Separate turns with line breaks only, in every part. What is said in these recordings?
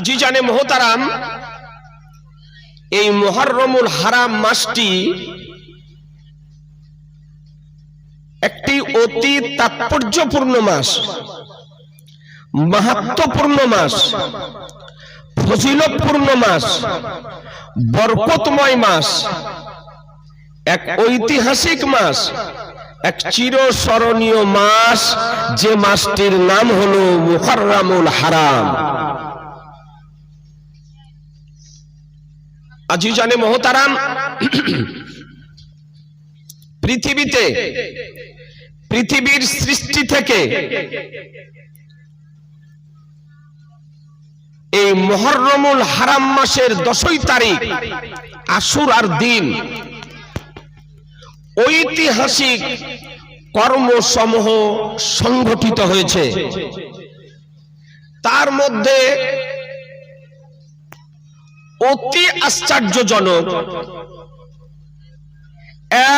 আজি জানে মোহতারাম, এই মহরমুল হারাম মাসটি একটি অতি তাৎপর্যপূর্ণ মাস, মাহাত্মপূর্ণ মাস, ফজিলতপূর্ণ মাস, বরকতময় মাস, এক ঐতিহাসিক মাস, এক চিরস্মরণীয় মাস, যে মাসটির নাম হলো মুহররামুল হারাম। আজি জানে মহতারাম, পৃথিবীতে, পৃথিবীর সৃষ্টি থেকে এই মহররমুল হারাম মাসের দশই তারিখ আসুর আর দিন, ঐতিহাসিক কর্মসমূহ সংগঠিত হয়েছে। তার মধ্যে অতি আশ্চর্যজনক।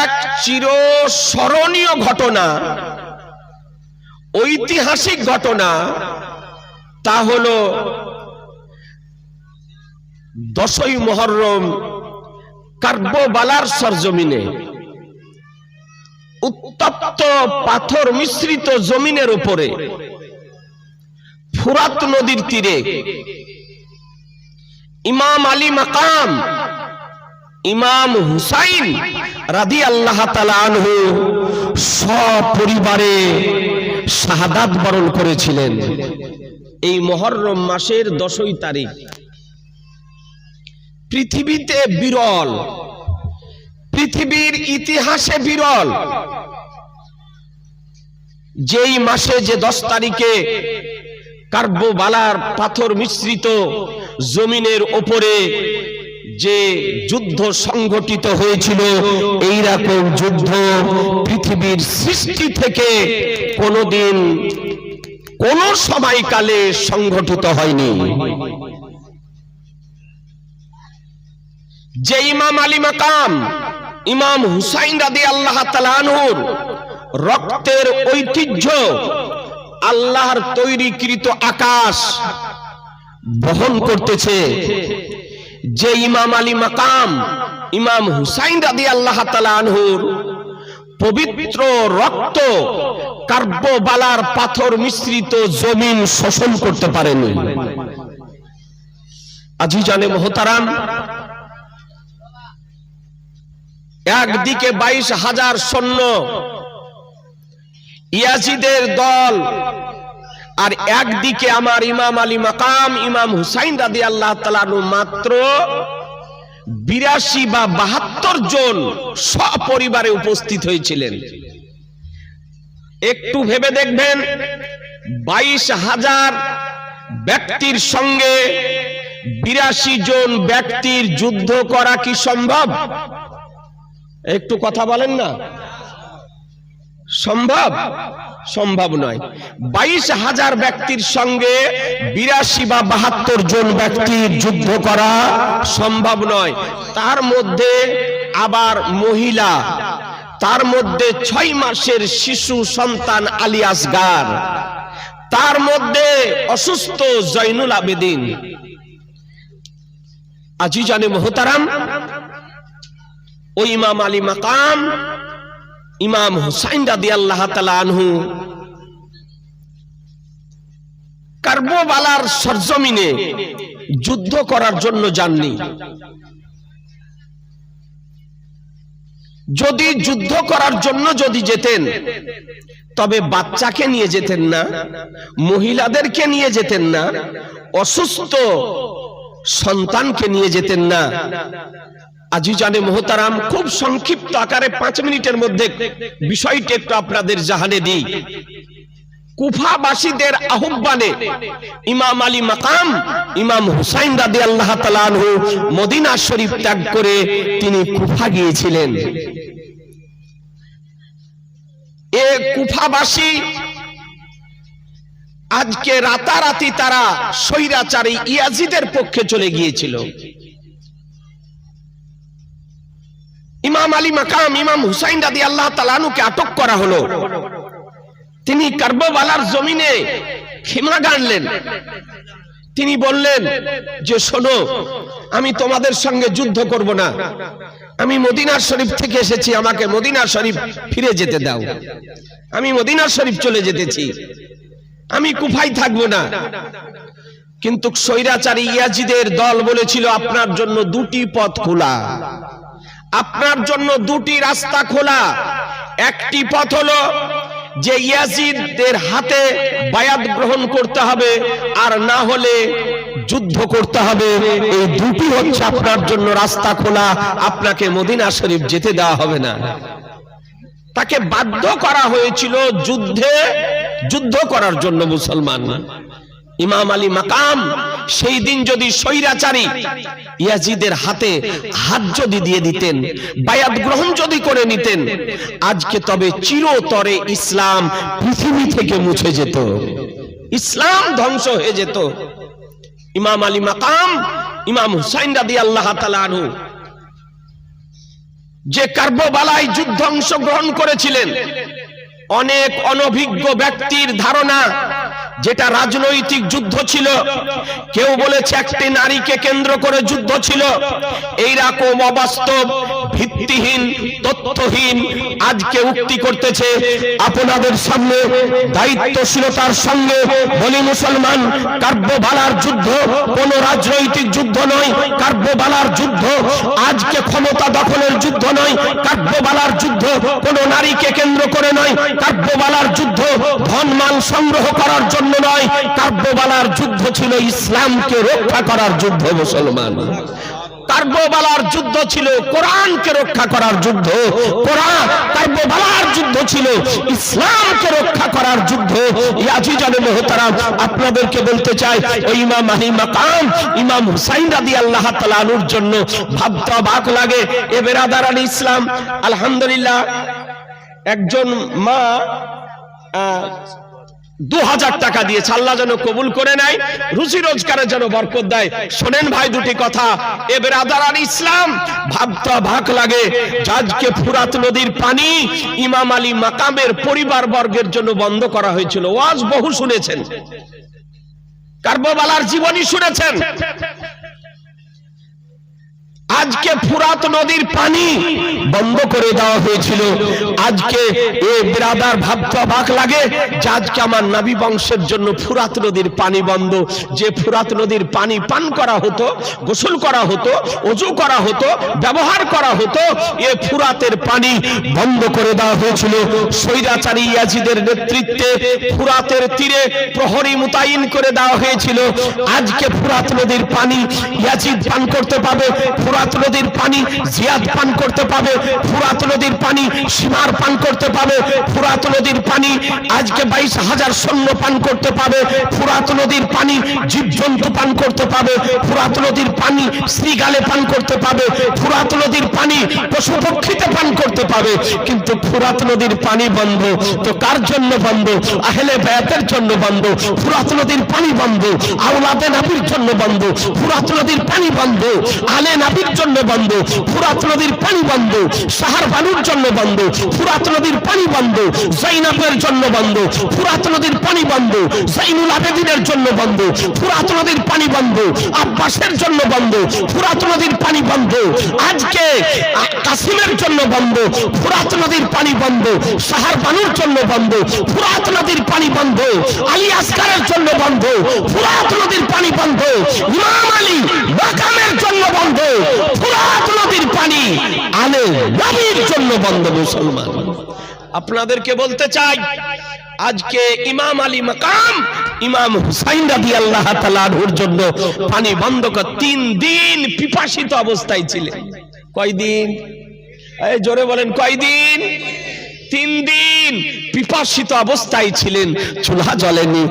এক চিরস্মরণীয় ঘটনা, ঐতিহাসিক ঘটনা, তা হল দশই মহরম কার্ববালার সরজমিনে। উত্তপ্ত পাথর মিশ্রিত জমিনের উপরে, ফুরাত নদীর তীরে ইমাম আলী মাকাম, ইমাম হুসাইন রাদি আল্লাহ আনহু সপরিবারে শাহাদাত বরণ করেছিলেন। এই মহরম মাসের দশই তারিখ। পৃথিবীতে বিরল, পৃথিবীর ইতিহাসে বিরল। যেই মাসে যে দশ তারিখে কার্বোবালার পাথর মিশ্রিত জমিনের ওপরে যে যুদ্ধ সংগঠিত হয়েছিল এই রকম যুদ্ধ পৃথিবীর সৃষ্টি থেকে কোনোদিন কোন সময়কালে সংগঠিত হয়নি। যে ইমাম আলী মাকাম, ইমাম হুসাইন রাদি আল্লাহ তালানহুর রক্তের ঐতিহ্য, আল্লাহর তৈরিকৃত আকাশ বহন করতেছে। যে ইমাম আলী মাকাম, ইমাম হুসাইন রাদি আল্লাহ তালানহুর পবিত্র রক্ত কার্ববালার পাথর মিশ্রিত জমিন শোষণ করতে পারেনি। আজি জানে মোহতারাম, একদিকে বাইশ হাজার সৈন্য ইয়াজিদের দল আর একদিকে আমার ইমাম আলী মাকাম, ইমাম হুসাইন রাদি আল্লাহ তালানু মাত্র বিরাশি বা বাহাত্তর জন সপরিবারে উপস্থিত হয়েছিলেন। একটু ভেবে দেখবেন, বাইশ হাজার ব্যক্তির সঙ্গে বিরাশি জন ব্যক্তির যুদ্ধ করা কি সম্ভব? একটু কথা বলেন না। সম্ভব? সম্ভব নয়। বাইশ হাজার ব্যক্তির সঙ্গে বিরাশি বা বাহাত্তর জন ব্যক্তির যুদ্ধ করা সম্ভব নয়। তার মধ্যে আবার মহিলা, তার মধ্যে ছয় মাসের শিশু সন্তান আলিয়াস গার তার মধ্যে অসুস্থ জৈনুল আবেদিন। আজি জানে মোহতারাম ও ইমাম আলী মাকাম ইমাম হুসাইন রাদি আল্লাহ আনহু কার্বোবালার সরজমিনে যুদ্ধ করার জন্য যাননি। যদি যুদ্ধ করার জন্য যদি যেতেন, তবে বাচ্চাকে নিয়ে যেতেন না, মহিলাদেরকে নিয়ে যেতেন না, অসুস্থ সন্তানকে নিয়ে যেতেন না। আজি জানে মোহতারাম খুব সংক্ষিপ্ত আকারে পাঁচ মিনিটের মধ্যে বিষয়টি একটু আপনাদের জাহানে দিই। কুফাবাসীদের আহ্বানে ইমাম আলী মাকাম, ইমাম হুসাইন রাদি আল্লাহ তালানহু মদিনা শরীফ ত্যাগ করে তিনি কুফা গিয়েছিলেন। এ কুফাবাসী আজকে রাতারাতি তারা স্বৈরাচারী ইয়াজিদের পক্ষে চলে গিয়েছিল। ইমাম আলী মাকাম, ইমাম হুসাইন রাদি আল্লাহ তালানুকে আটক করা হলো। তিনি কার্ববালার জমিনে ক্ষমা গানলেন। তিনি বললেন যে, শোনো, আমি তোমাদের সঙ্গে যুদ্ধ করব না। আমি মদিনার শরীফ থেকে এসেছি, আমাকে মদিনার শরীফ ফিরে যেতে দাও। আমি মদিনার শরীফ চলে যেতেছি। আমি কুফাই থাকব না। কিন্তু স্বৈরাচারী ইয়াজিদের দল বলেছিল, আপনার জন্য দুটি পথ খোলা। আপনার জন্য দুটি রাস্তা খোলা। একটি পথ হলো যে ইয়াজিদের হাতে বায়াত গ্রহণ করতে হবে, আর না হলে যুদ্ধ করতে হবে। এই দুটি হচ্ছে আপনার জন্য রাস্তা খোলা। আপনাকে মদিনা শরীফ যেতে দেওয়া হবে না। তাকে বাধ্য করা হয়েছিল যুদ্ধে, যুদ্ধ করার জন্য মুসলমান। ইমাম আলী মাকাম সেই দিন যদি স্বৈরাচারী ইয়াজিদের হাতে হাত যদি দিয়ে দিতেন, বায়াত গ্রহণ যদি করে নিতেন, আজকে তবে চিরতরে ইসলাম পৃথিবী থেকে মুছে যেত। ইসলাম ধ্বংস হয়ে যেত। ইমাম আলী মাকাম, ইমাম হুসাইন রাদি আল্লাহ তালু যে কার্ববালায় যুদ্ধ অংশগ্রহণ করেছিলেন, অনেক অনভিজ্ঞ ব্যক্তির ধারণা যেটা রাজনৈতিক যুদ্ধ ছিল কেউ বলেছে একটি নারীকে কেন্দ্র করে যুদ্ধ ছিল। এইরকম অবাস্তব ভিত্তিহীন, তথ্যহীন, আজকে উক্তি করতেছে আপনাদের সামনে দায়িত্বশীলতার সঙ্গে বলি মুসলমান কার্যবালার যুদ্ধ। কোন রাজনৈতিক যুদ্ধ নয় কার্যবালার যুদ্ধ। আজকে ক্ষমতা দখলের যুদ্ধ নয় কার্যবালার যুদ্ধ। কোন নারীকে কেন্দ্র করে নয় কাব্যবালার যুদ্ধ। ধনমান সংগ্রহ করার জন্য নয় কাব্যবালার যুদ্ধ ছিল ইসলামকে রক্ষা করার যুদ্ধ মুসলমান। কার্যবালার যুদ্ধ ছিল কোরআনকে রক্ষা করার যুদ্ধ। কোরআন কার্যবালার যুদ্ধ ছিল ইসলামকে রক্ষা করার যুদ্ধ। ইয়াজি জানে মোহতারাম, আপনাদেরকে বলতে চাই ওই ইমাম আলী মাকাম, ইমাম হুসাইন রাদি আল্লাহ তালানুর জন্য ভাবতে অবাক লাগে। এ বেরাদার আলী ইসলাম, আলহামদুলিল্লাহ, একজন মা দু হাজার টাকা দিয়েছে। আল্লাহ যেন কবুল করে নেয় রুচি রোজগারের যেন বরকত দেয়। শোনেন ভাই, দুটি কথা। এ বেরাদার আর ইসলাম, ভাবতা ভাগ লাগে। আজকে ফুরাত নদীর পানি ইমাম আলী মাকামের পরিবার বর্গের জন্য বন্ধ করা হয়েছিল। ওয়াজ বহু শুনেছেন। কার্ববালার জীবনী শুনেছেন। আজকে ফুরাত নদীর পানি বন্ধ করে দেওয়া হয়েছিল। আজকে এ বিরাদার ভাবতে অবাক লাগে যে আজকে আমার নাবি বংশের জন্য ফুরাত নদীর পানি বন্ধ। যে ফুরাত নদীর পানি পান করা হতো, গোসল করা হতো, অজু করা হতো, ব্যবহার করা হতো, এ ফুরাতের পানি বন্ধ করে দেওয়া হয়েছিল। স্বৈরাচারী ইয়াজিদের নেতৃত্বে ফুরাতের তীরে প্রহরী মোতায়েন করে দেওয়া হয়েছিল। আজকে ফুরাত নদীর পানি ইয়াজিদ পান করতে পাবে ফুরাত নদীর পানি জিয়াদ পান করতে পাবে ফুরাত নদীর পানি সীমার পান করতে পাবে ফুরাত নদীর পানি আজকে বাইশ হাজার সৈন্য পান করতে পাবে ফুরাত নদীর পানি জীবজন্তু পান করতে পাবে ফুরাত নদীর পানি শ্রীগালে পান করতে পাবে ফুরাত নদীর পানি পশু পক্ষীতে পান করতে পাবে, কিন্তু ফুরাত নদীর পানি বন্ধ। তো কার জন্য বন্ধ? আহলে বায়াতের জন্য বন্ধ। ফুরাত নদীর পানি বন্ধ। আওলাদে নাবির জন্য বন্ধ। ফুরাত নদীর পানি বন্ধ। আলে নাবির জন্য বন্ধ, ফুরাত নদীর পানি বন্ধ, সাহার বালুর জন্য বন্ধ, ফুরাত নদীর পানি বন্ধ, জাইনাবের জন্য বন্ধ, ফুরাত নদীর পানি বন্ধ, জাইনুল আবেদিনের জন্য বন্ধ, ফুরাত নদীর পানি বন্ধ, আব্বাসের জন্য বন্ধ, ফুরাত নদীর পানি বন্ধ, আজকে কাসিমের জন্য বন্ধ, ফুরাত নদীর পানি বন্ধ, সাহার বানুর জন্য বন্ধ, ফুরাত নদীর পানি বন্ধ, আলী আসকারের জন্য বন্ধ, ফুরাত নদীর পানি বন্ধ, ইমাম আলী মাকামের জন্য বন্ধ ফুরাত নদীর পানি আলে নবীর জন্য বন্ধ মুসলমান। আপনাদেরকে বলতে চাই, আজকে ইমাম আলী মাকাম, ইমাম হুসাইন রাদি আল্লাহ তালাহুর জন্য পানি বন্ধ কর তিন দিন পিপাসিত অবস্থায় ছিলেন। কয়দিন? এই জোরে বলেন, কয়দিন? তিন দিন। পিপাসিত অবস্থায় ছিলেন, চুলা জ্বলেনি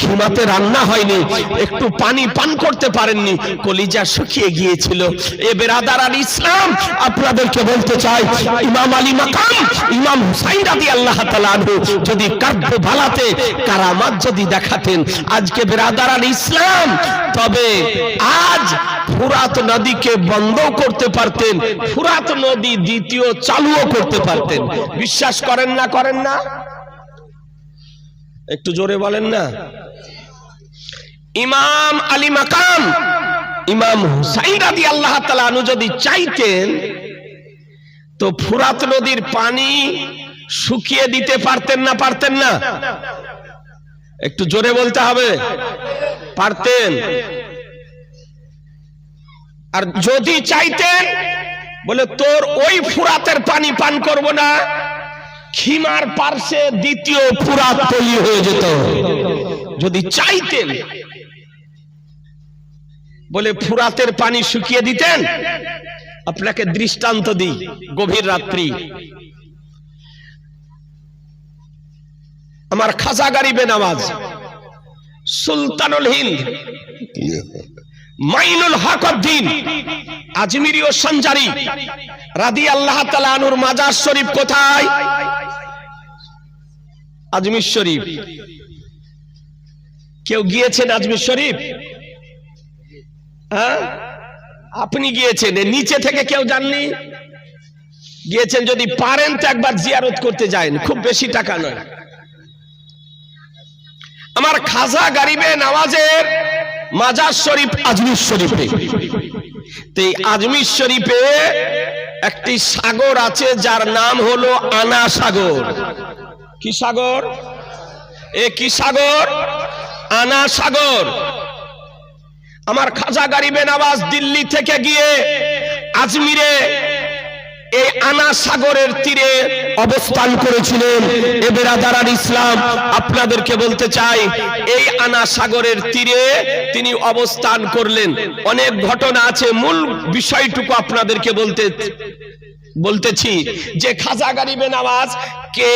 খিমাতে রান্না হয়নি, একটু পানি পান করতে পারেননি, কলিজা শুকিয়ে গিয়েছিল। এ বেরাদার আল ইসলাম, আপনাদেরকে বলতে চাই, ইমাম আলী মাকাম, ইমাম হুসাইন রাদি আল্লাহ আনহু যদি কাব্য ভালাতে কারামাত যদি দেখাতেন, আজকে বেরাদার আল ইসলাম, তবে আজ ফুরাত নদীকে বন্ধ করতে পারতেন, ফুরাত নদী দ্বিতীয় চালুও করতে পারতেন। বিশ্বাস করেন না করেন না? একটু জোরে বলেন না। ইমাম আলী মাকাম, ইমাম হুসাইন রাদি আল্লাহ তালু যদি চাইতেন, তো ফুরাত নদীর পানি শুকিয়ে দিতে পারতেন না পারতেন না? একটু জোরে বলতে হবে। পারতেন। আর যদি চাইতেন, বলে তোর ওই ফুরাতের পানি পান করব না খিমার পার্শ্বে দ্বিতীয় ফুরাত তৈরি হয়ে যেত। যদি চাইতেন, বলে ফুরাতের পানি শুকিয়ে দিতেন, আপনাকে দৃষ্টান্ত দিই, গভীর রাত্রি। আমার খাজা গারিবে নামাজ সুলতানুল হিন্দ, মাইনুল হকদ্দিন আজমিরি ও সঞ্জারি রাদি আল্লাহ তালানুর মাজার শরীফ কোথায়? আজমির শরীফ। কেউ গিয়েছেন আজমির শরীফ? হ্যাঁ? আপনি গিয়েছেন নিচে থেকে কেউ জাননি গিয়েছেন যদি পারেন তো একবার জিয়ারত করতে যান, খুব বেশি টাকা নয়। আমার খাজা গারিবে নামাজের মাজার শরীফ আজমির শরীফে। তো আজমির শরীফে একটি সাগর আছে যার নাম হলো আনা সাগর। কি সাগর? এ কি সাগর? আনা সাগর। আমার খাজা গারিবে নামাজ দিল্লি থেকে গিয়ে আজমিরে এই আনা সাগরের তীরে অবস্থান করেছিলেন। এ বেরাদারার ইসলাম, আপনাদেরকে বলতে চাই, এই আনা সাগরের তীরে তিনি অবস্থান করলেন। অনেক ঘটনা আছে, মূল বিষয়টুকু আপনাদেরকে বলতে বলতেছি যে খাজা গারিবে নামাজ কে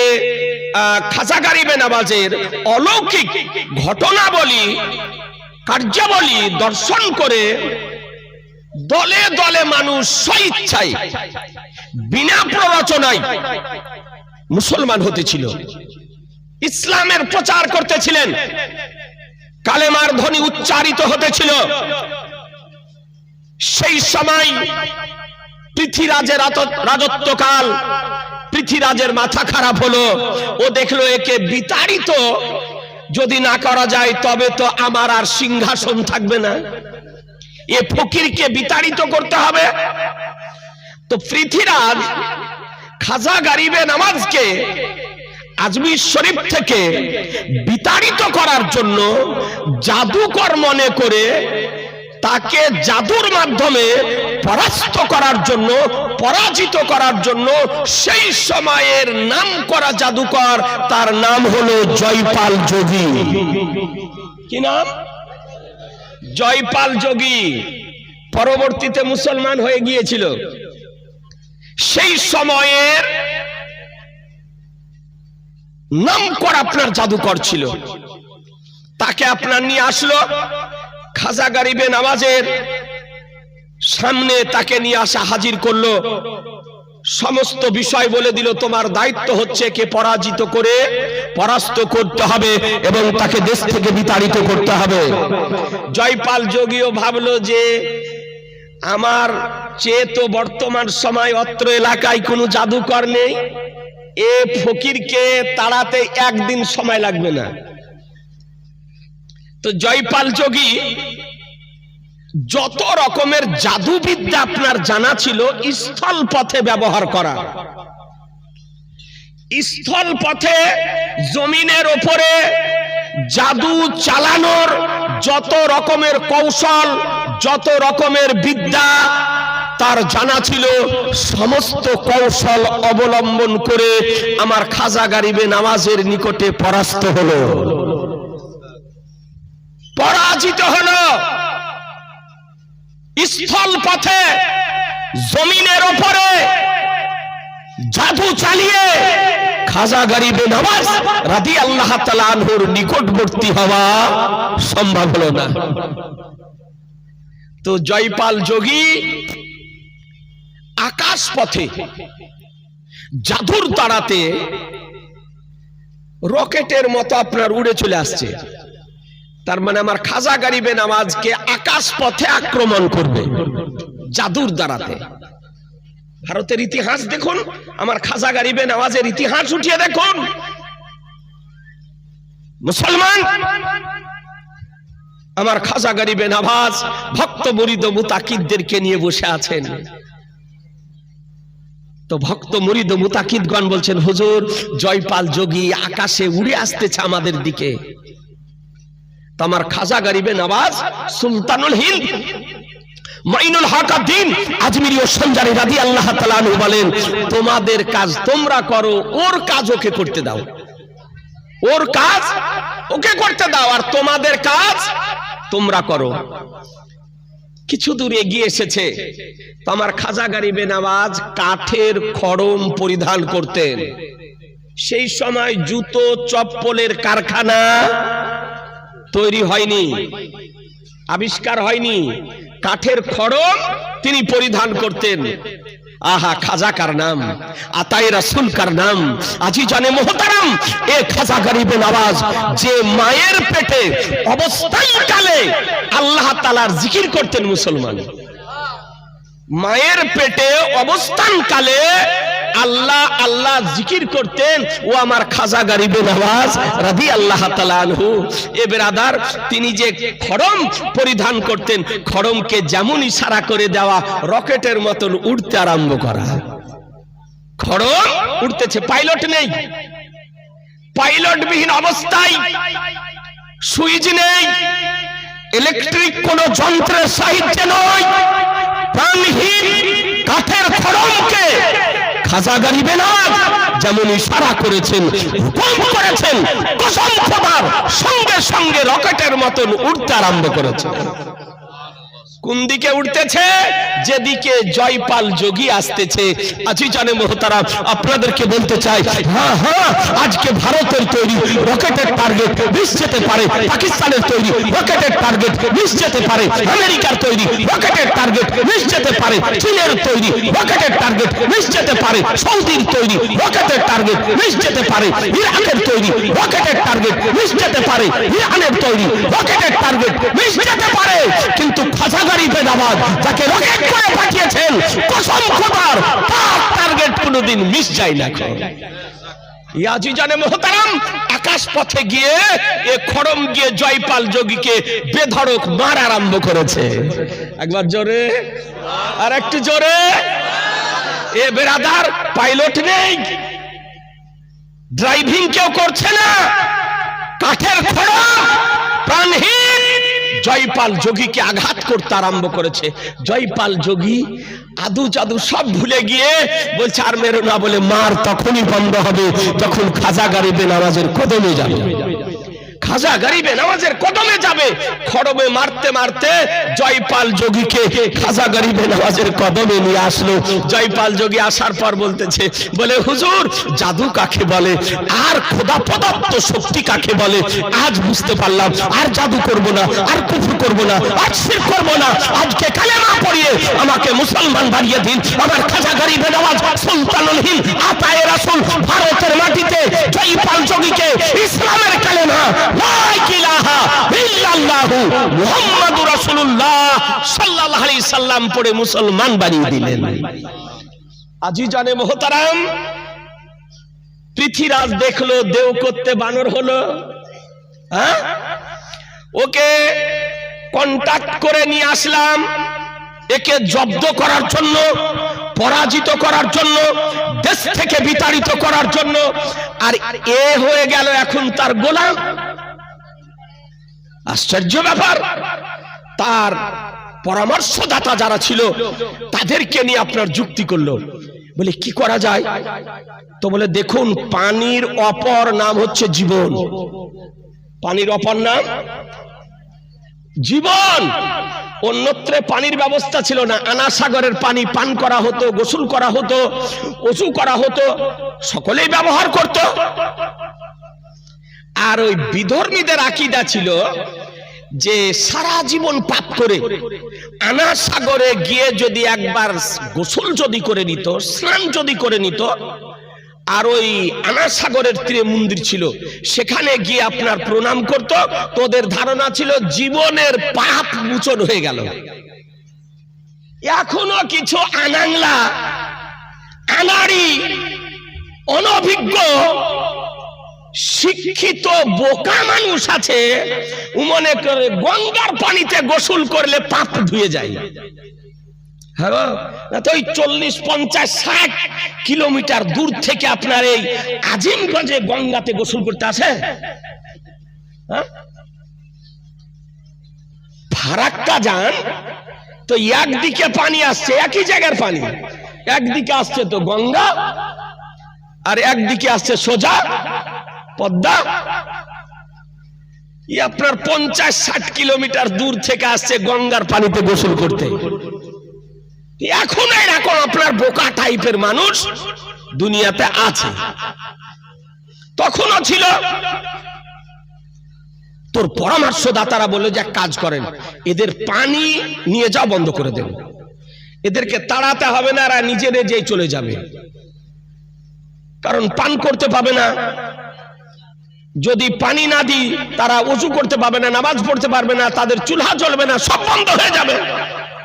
খাজা গারিবে নামাজের অলৌকিক ঘটনাবলী কার্যাবলী দর্শন করে দলে দলে মানুষ স্বইচ্ছায়, বিনা প্ররোচনায় মুসলমান হতেছিল ইসলামের প্রচার করতেছিলেন, কালেমার ধ্বনি উচ্চারিত হতেছিল সেই সময় পৃথ্বীরাজের রাজত্বকাল। পৃথ্বীরাজের মাথা খারাপ হলো। ও দেখল একে বিতাড়িত। যদি না করা যায়, তবে তো আমার আর সিংহাসন থাকবে না। এ ফকিরকে বিতাড়িত করতে হবে। তো পৃথ্বীরাজ খাজা গারিবে নামাজকে আজমির শরীফ থেকে বিতাড়িত করার জন্য জাদুকর মনে করে তাকে জাদুর মাধ্যমে পরাস্ত করার জন্য, পরাজিত করার জন্য সেই সময়ের নাম করা জাদুকর, তার নাম হলো জয়পাল যোগী। কি নাম? জয়পাল যোগী। পরবর্তীতে মুসলমান হয়ে গিয়েছিল। সেই সময়ের নাম করা আপনার জাদুকর ছিল। তাকে আপনার নিয়ে আসলো। খাজা গারিবে নামাজের সামনে তাকে নিয়ে আসা হাজির করল। সমস্ত বিষয় বলে দিল, তোমার দায়িত্ব হচ্ছে কে পরাজিত করে পরাস্ত করতে হবে এবং তাকে দেশ থেকে বিতাড়িত করতে হবে। জয়পাল যোগীও ভাবলো যে, আমার চেয়ে তো বর্তমান সময় অত্র এলাকায় কোনো জাদুকর নেই। এ ফকিরকে তাড়াতে একদিন সময় লাগবে না। তো জয়পাল যোগী, যত রকমের জাদুবিদ্যা আপনার জানা ছিল, স্থল পথে ব্যবহার করা। স্থল পথে জমিনের ওপরে জাদু চালানোর যত রকমের কৌশল, যত রকমের বিদ্যা, তার জানা ছিল। সমস্ত কৌশল অবলম্বন করে আমার খাজা গারিবে নামাজের নিকটে পরাস্ত হলো। পরাজিত হলো। স্থল পথে, জমিনের ওপরে, জাদু চালিয়ে খাজা গরিবে নামাজ রাদি আল্লাহ তালানহুর নিকটবর্তী হওয়া সম্ভব হলো না। তো জয়পাল যোগী আকাশ পথে, জাদুর তাড়াতে রকেটের মতো আপনার উড়ে চলে আসছে। তার মানে আমার খাজা গারিবে নামাজকে আকাশ পথে আক্রমণ করবে, জাদুর দ্বারাতে। ভারতের ইতিহাস দেখুন, আমার খাজা গারিবে নামাজের ইতিহাস উঠিয়ে দেখুন। মুসলমান, আমার খাজা গরিবে নাভাজ ভক্ত মুরিদ মুতাকিদদেরকে নিয়ে বসে আছেন। তো ভক্ত মুরিদ মুতাকিদগণ বলছেন, হুজুর, জয়পাল যোগী আকাশে উড়ে আসতেছে আমাদের দিকে। তো আমার খাজা গরিবে নওয়াজ সুলতানুল হিন্দ, মাইনুল হাকাদ্দিন আজমিরি ও সঞ্জারি আল্লাহ তাআলা আনহু বলেন, তোমাদের কাজ তোমরা করো, ওর কাজ ওকে করতে দাও। ওর কাজ ওকে করতে দাও, আর তোমাদের কাজ তোমরা করো। কিছু দূর এগিয়ে এসেছে। তোমার খাজা গরিবে নওয়াজ কাঠের খড়ম পরিধান করতেন। সেই সময় জুতো, চপ্পলের কারখানা তৈরি হয়নি, আবিষ্কার হয়নি, কাঠের খড়ম তিনি পরিধান করতেন। আহা খাজা কার নাম, আতাই রাসুল কার নাম, আজি জানে মোহতারাম, এ খাজা গরিবে নওয়াজ যে মায়ের পেটে অবস্থান কালে আল্লাহ তালার জিকির করতেন মুসলমান। মায়ের পেটে অবস্থান কালে আল্লাহ আল্লাহ জিকির করতেন, ও আমার খাজা গরিবে নওয়াজ রাদি আল্লাহ আনহু। এ বেরাদার, তিনি যে খড়ম পরিধান করতেন খড়মকে যেমন ইশারা করে দেওয়া, রকেটের মতন উড়তে আরম্ভ করা। খড়ম উঠতেছে পাইলট নেই। পাইলটবিহীন অবস্থায় সুইচ নেই। ইলেকট্রিক কোন যন্ত্রের সাহিত্য নয়। প্রাণহীন কাঠের খড়মকে খাজা গরিবে না। যেমন ইশারা করেছেন, হুকুম করেছেন, কসম খোদার সঙ্গে সঙ্গে রকেটের মতন উঠতে আরম্ভ করেছে কোন দিকে উঠতেছে? যেদিকে জয়পাল যোগী আসতেছে। আজি জানে মোহতারা আপনাদেরকে বলতে চাই হ্যাঁ হ্যাঁ আজকে ভারতের তৈরি রকেটের টার্গেট মিস যেতে পারে, পাকিস্তানের তৈরি রকেটের টার্গেট মিস যেতে পারে, আমেরিকার তৈরি রকেটের টার্গেট মিস যেতে পারে, চীনের তৈরি রকেটের টার্গেট মিস যেতে পারে, সৌদির তৈরি রকেটের টার্গেট মিস যেতে পারে, ইরাকের তৈরি রকেটের টার্গেট মিস যেতে পারে, ইরানের তৈরি রকেটের টার্গেট মিস যেতে পারে। কিন্তু খাজাগারি বেদাবাদ যাকে রকেট করে পাঠিয়েছেন, কসম খোদার, তার টার্গেট কোনোদিন মিস যায় না আকাশ পথে গিয়ে এ গিয়ে জয়পাল যোগীকে মার আরম্ভ করেছে। একবার জোরে, আর একটু জোরে। এ বেরাদার পাইলট নেই। ড্রাইভিং কেউ করছে না। কাঠের খড়ম, প্রাণহীন। জয়পাল যোগীকে আঘাত করতে আরম্ভ করেছে। জয়পাল যোগী আদু জাদু সব ভুলে গিয়ে বলছে, আর মেরো না বলে মার তখনই বন্ধ হবে তখন খাজা গারিবে নামাজের কদমে যাবে। খাজা গরিবে নামাজের কদমে যাবে, খড়মে মারতে মারতে জয়পাল যোগীকে খাজা গরিবে নামাজের কদমে নিয়ে আসলো। জয়পাল যোগী আসার পর বলতেছে, বলে, হুজুর, জাদু কাকে বলে? আর খোদা প্রদত্ত শক্তি কাকে বলে? আজ বুঝতে পারলাম, আর জাদু করব না, আর কুফর করব না, আর শির করব না। আজকে কালেমা পড়িয়ে আমাকে মুসলমান বাড়িয়ে দিন। আমার খাজা গরিবে নামাজ সুলতানুল হিন্দ, আতায়ে রাসূল, ভারতের মাটিতে জয়পাল যোগীকে ইসলামের কালেমা মুসলমান বানিয়ে দিলেন। আজি জানে মোহতারাম, পৃথিরাজ দেখল, দেও করতে বানর হলো। হ্যাঁ? ওকে কন্টাক্ট করে নিয়ে আসলাম। একে জব্দ করার জন্য, পরাজিত করার জন্য, দেশ থেকে বিতাড়িত করার জন্য। আর এ হয়ে গেল এখন তার গোলাম। আশ্চর্য ব্যাপার। তার পরামর্শদাতা যারা ছিল, তাদেরকে নিয়ে আপনার যুক্তি করল। বলে, কি করা যায়? তো বলে, দেখুন, পানির অপর নাম হচ্ছে জীবন। পানির অপর নাম? জীবন! অন্যত্রে পানির ব্যবস্থা ছিল না। আনা সাগরের পানি পান করা হতো, গোসল করা হতো, অজু করা হতো, সকলেই ব্যবহার করত। আর ওই বিধর্মীদের আকিদা ছিল যে সারা জীবন পাপ করে আনা সাগরে গিয়ে যদি একবার গোসল যদি করে নিত, স্নান যদি করে নিত, আর ওই আনা সাগরের তীরে মন্দির ছিল, সেখানে গিয়ে আপনার প্রণাম করত, তোদের ধারণা ছিল জীবনের পাপ মোচন হয়ে গেল। এখনও কিছু আনাংলা, আনাড়ি, অনভিজ্ঞ শিক্ষিত বোকা মানুষ আছে মনে করে গঙ্গার পানিতে গোসল করলে পাপ ধুয়ে যায়। হ্যাঁ ওই চল্লিশ, পঞ্চাশ, ষাট কিলোমিটার দূর থেকে আপনার এই আজিমগঞ্জে গঙ্গাতে গোসল করতে আসে? হ্যাঁ? ফারাক্কা যান, তো একদিকে পানি আসছে, একই জায়গার পানি। একদিকে আসছে তো গঙ্গা, আর একদিকে আসছে সোজা। পদ্মা। ই আপনার পঞ্চাশ ষাট কিলোমিটার দূর থেকে আসছে গঙ্গার পানিতে গোসল করতে। এখন এরকম আপনার বোকা টাইপের মানুষ দুনিয়াতে আছে। তখনও ছিল। তোর পরামর্শদাতারা বলে যে কাজ করেন, এদের পানি নিয়ে যাওয়া বন্ধ করে দেন। এদেরকে তাড়াতে হবে না আর নিজে নিজেই চলে যাবে। কারণ পান করতে পাবে না। যদি পানি না দিই, তারা উঁচু করতে পারবে না, নামাজ পড়তে পারবে না, তাদের চুলহা চলবে না, সব বন্ধ হয়ে যাবে।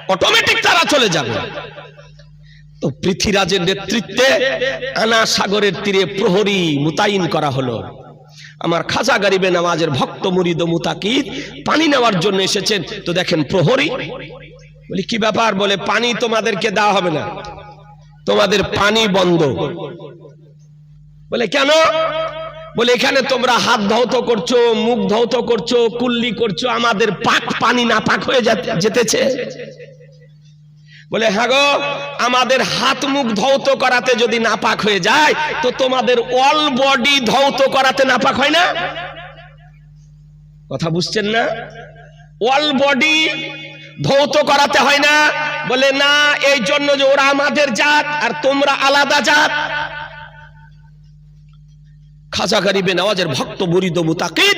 অটোমেটিক তারা চলে যাবে। তো পৃথ্বীরাজের নেতৃত্বে আনা সাগরের তীরে প্রহরী মোতায়েন করা হলো। আমার খাজা গরিবে নামাজের ভক্ত মুরিদ মুতাকিদ পানি নেওয়ার জন্য এসেছেন। তো দেখেন প্রহরী, বলি, কি ব্যাপার? বলে, পানি তোমাদেরকে দেওয়া হবে না। তোমাদের পানি বন্ধ। বলে, কেন? বলে, এখানে তোমরা হাত ধৌত করছ, মুখ ধৌত করছ, কুল্লি করছ, আমাদের পাক পানি না পাক হয়ে যাতে- যেতেছে। বলে হ্যাঁ গো, আমাদের হাত মুখ ধৌত করাতে যদি নাপাক হয়ে যায়, তো তোমাদের অল বডি ধৌত করাতে নাপাক হয় না? কথা বুঝছেন না? অল বডি ধৌত করাতে হয় না। বলে, না, এই জন্য যে ওরা আমাদের জাত, আর তোমরা আলাদা জাত খাজা গরিবে নওয়াজের ভক্ত মুরিদ মুতাকিদ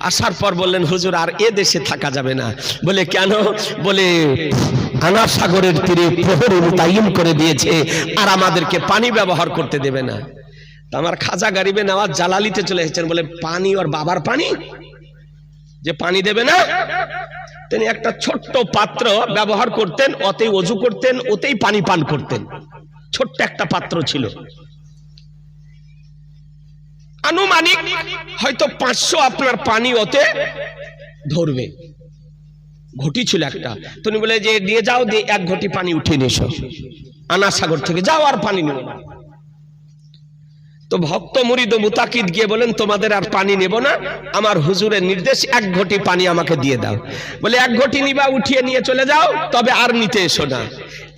আসার পর বললেন, হুজুর, আর এ দেশে থাকা যাবে না। বলে, কেন? বলে আনা সাগরের তীরে প্রহরী মুতায়িন করে দিয়েছে আর আমাদেরকে পানি ব্যবহার করতে দেবে না। আমার খাজা গরিবে নওয়াজ জালালিতে চলে এসেছেন। বলে, পানি ওর বাবার পানি? যে পানি দেবে না? তিনি একটা ছোট্ট পাত্র ব্যবহার করতেন ওতেই অজু করতেন ওতেই পানি পান করতেন। ছোট্ট একটা পাত্র ছিল। আনুমানিক হয়তো পাঁচশো আপনার পানি ওতে ধরবে। ঘটি ছিল একটা। তুমি বলে যে নিয়ে যাও, দিয়ে এক ঘটি পানি উঠিয়ে এসো। আনা সাগর থেকে যাও আর পানি নেব না তো ভক্ত মুরিদ মুতাকিদ গিয়ে বলেন, তোমাদের আর পানি নেব না। আমার হুজুরের নির্দেশ, এক ঘটি পানি আমাকে দিয়ে দাও। বলে, এক ঘটি নিবা, উঠিয়ে নিয়ে চলে যাও, তবে আর নিতে এসো না।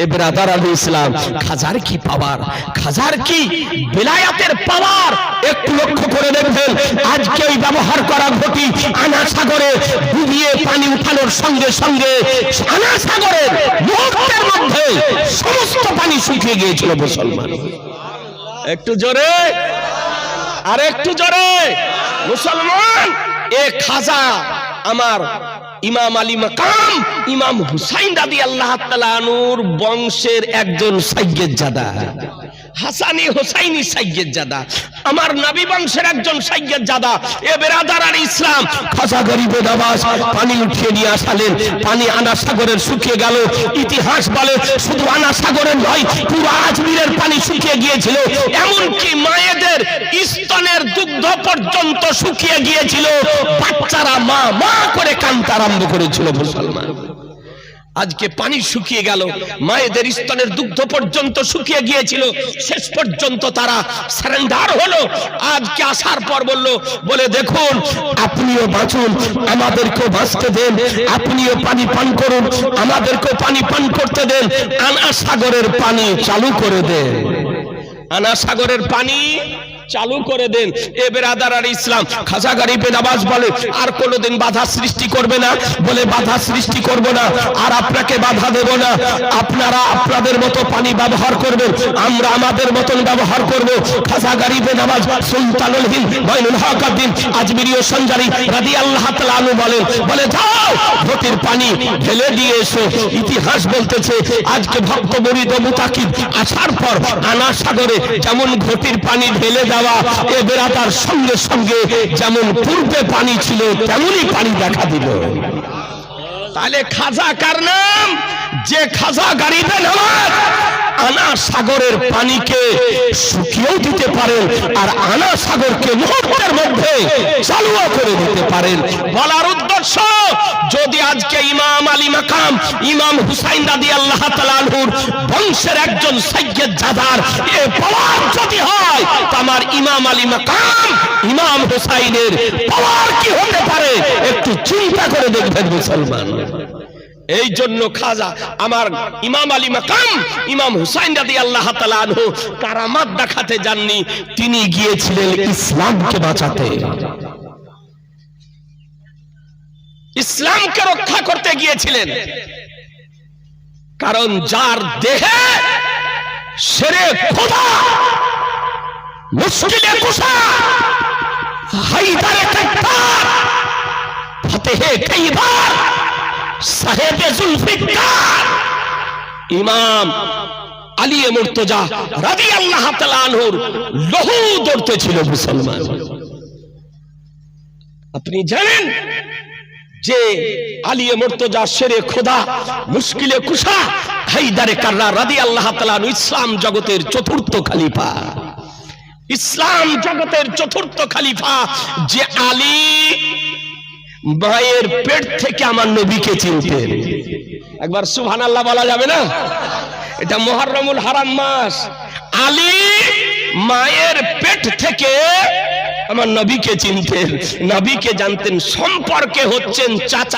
এ ব্রাদার আলী ইসলাম, খাজার কি পাওয়ার? খাজার কি বিলায়াতের পাওয়ার? একটু লক্ষ্য করে দেখবেন, আজকে ওই ব্যবহার করা ঘটি আনা সাগরে ডুবিয়ে পানি উঠানোর সঙ্গে সঙ্গে আনা সাগরের মধ্যে সমস্ত পানি শুকিয়ে গিয়েছিল মুসলমান। একটু জোরে। আর একটু জোরে। মুসলমান এ খাজা আমার ইমাম আলী মাকাম, ইমাম হুসাইন দাদি আল্লাহ তালানুর বংশের একজন সাইয়েদ জাদা। হাসানি হোসাইনি সাইয়েদ জাদা আমার নবী বংশের একজন সাইয়েদ জাদা এ বেরাদার আর ইসলাম, খাজা গরিবে নামাজ, পানি উঠিয়ে নিয়ে আসালেন। পানি আনা সাগরের শুকিয়ে গেল। ইতিহাস বলে শুধু আনা সাগরের নয়, পুরো আজমিরের পানি শুকিয়ে গিয়েছিল। এমনকি মায়েদের স্তনের দুগ্ধ পর্যন্ত শুকিয়ে গিয়েছিল। বাচ্চারা মা মা করে কান্তা আরম্ভ করেছিল মুসলমান। আজকে পানি শুকিয়ে গেল। মায়েদের স্তনের দুগ্ধ পর্যন্ত শুকিয়ে গিয়েছিল। শেষ পর্যন্ত তারা সারেন্ডার হলো। আজকে আসার পর বলল, বলে দেখুন, আপনিও বাঁচুন, আমাদেরকেও বাঁচতে দেন। আপনিও পানি পান করুন, আমাদেরকেও পানি পান করতে দেন। আনা সাগরের পানি চালু করে দেন। আনা সাগরের পানি চালু করে দেন। এ বেরাদার আর ইসলাম খাজা গরিবে নামাজ বলে, আর কোনোদিন বাধা সৃষ্টি করবে না। বলে, বাধা সৃষ্টি করব না, আর আপনাকে বাধা দেব না। আপনারা আপনাদের মতো পানি ব্যবহার করবেন, আমরা আমাদের মতন ব্যবহার করব। খাজা গরিবে নামাজ সুলতানুল হিন্দ, বাইনুল হকাদ্দিন আজমিরি ও সঞ্জারি রাদিয়াল্লাহু তাআলা আনহু বলেন, বলে, যাও ঘটির পানি ঢেলে দিয়ে এসো। ইতিহাস বলতেছে, আজকে ভক্ত মুরিদ ও মুতাকিদ আসার পর আনা সাগরে যেমন ঘটির পানি ঢেলে দেওয়া এ বেড়াতার সঙ্গে সঙ্গে যেমন পূর্বে পানি ছিল, তেমনই পানি দেখা দিল। তাহলে খাজা কার নাম? যে খাজা গাড়িতে নামাজ আনা সাগরের পানিকে শুকিয়েও দিতে পারেন, আর আনা সাগরকে মুহূর্তের মধ্যে চালুও করে দিতে পারেন। বলার উদ্দেশ্য যদি আজকে ইমাম আলী মাকাম, ইমাম হুসাইন রাদি আল্লাহ তালাহুর বংশের একজন সৈয়দ জাদার এ পাওয়ার যদি হয় আমার ইমাম আলী মাকাম, ইমাম হুসাইনের পাওয়ার কি হতে পারে? একটু চিন্তা করে দেখবেন মুসলমান। এই জন্য খাজা, আমার ইমাম আলী মাকাম, ইমাম হুসাইন রাদি আল্লাহ তালাহু কারামাত দেখাতে যাননি, তিনি গিয়েছিলেন ইসলামকে বাঁচাতে। ইসলামকে রক্ষা করতে গিয়েছিলেন। কারণ যার দেহে সেরে খোদা মুশকিলে কুসা হাইদারে কাত্তার ফতেহে কাইবার, সাহেবে জুলফিকার, ইমাম আলী মুর্তজা রাদি আল্লাহ তালানহুর লহু দৌড়তে ছিল মুসলমান। আপনি জানেন যে আলিয়ে মুর্তজা, শেরে খোদা, মুশকিলে কুশা হাইদারে কাররা রাদি আল্লাহ তালানহু ইসলাম জগতের চতুর্থ খলিফা। ইসলাম জগতের চতুর্থ খলিফা, যে আলী মায়ের পেট থেকে আমার নবীকে চিনতেন। একবার সুহান আল্লাহ বলা যাবে না? এটা মোহাররমুল হারাম মাস। আলী মায়ের পেট থেকে আমার নবীকে চিনতেন নবীকে জানতেন সম্পর্কে হচ্ছেন চাচা